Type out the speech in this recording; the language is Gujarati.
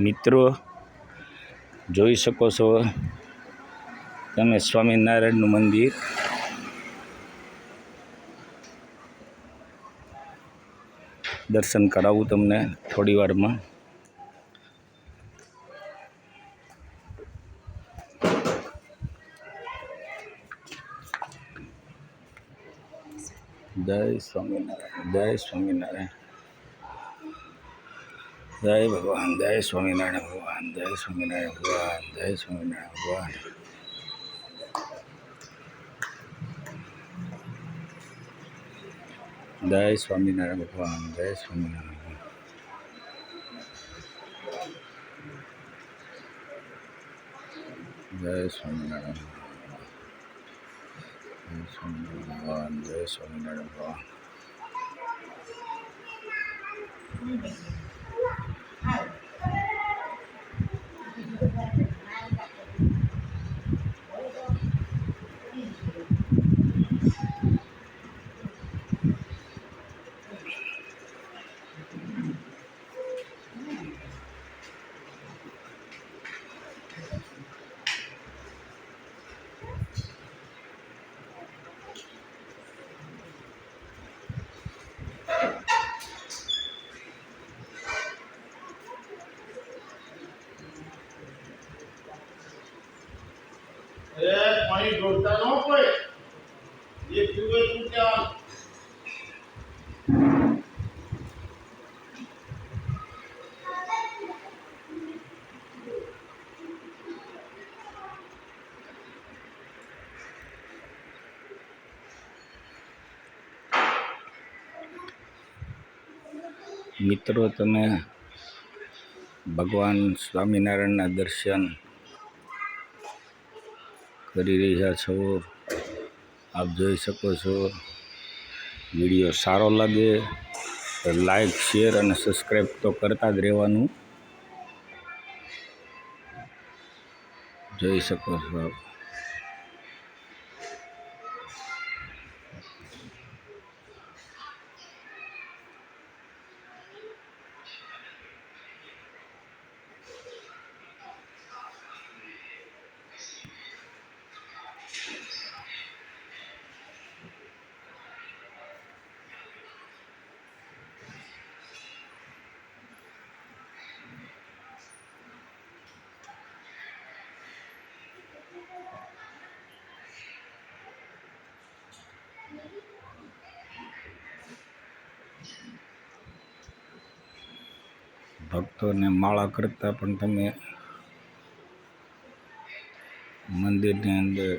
મિત્રો, જોઈ શકો છો તમે સ્વામિનારાયણનું મંદિર. દર્શન કરાવું તમને થોડી વારમાં. જય સ્વામિનારાયણ જય સ્વામિનારાયણ. જય ભગવાન, જય સ્વામિનારાયણ ભગવાન, જય સ્વામિનારાયણ ભગવાન, જય સ્વામિનારાયણ ભગવાન. જય સ્વામિનારાયણ ભગવાન, જય સ્વામિનારાયણ ભગવાન. જય સ્વામિનારાયણ જય સ્વામિનારાયણ ભગવાન, જય સ્વામિનારાયણ ભગવાન. એ પાણી ઢોળતા ન કોઈ એક જુએ તું ત્યાં મિત્રો તમે ભગવાન સ્વામિનારાયણના દર્શન કરી રહ્યા છો. આપ જોઈ શકો છો. વીડિયો સારો લાગે તો લાઈક, શેર અને સબસ્ક્રાઈબ તો કરતા જ રહેવાનું. જોઈ શકો છો આપ. ભક્તોને માળા કરતા પણ તમે મંદિરની અંદર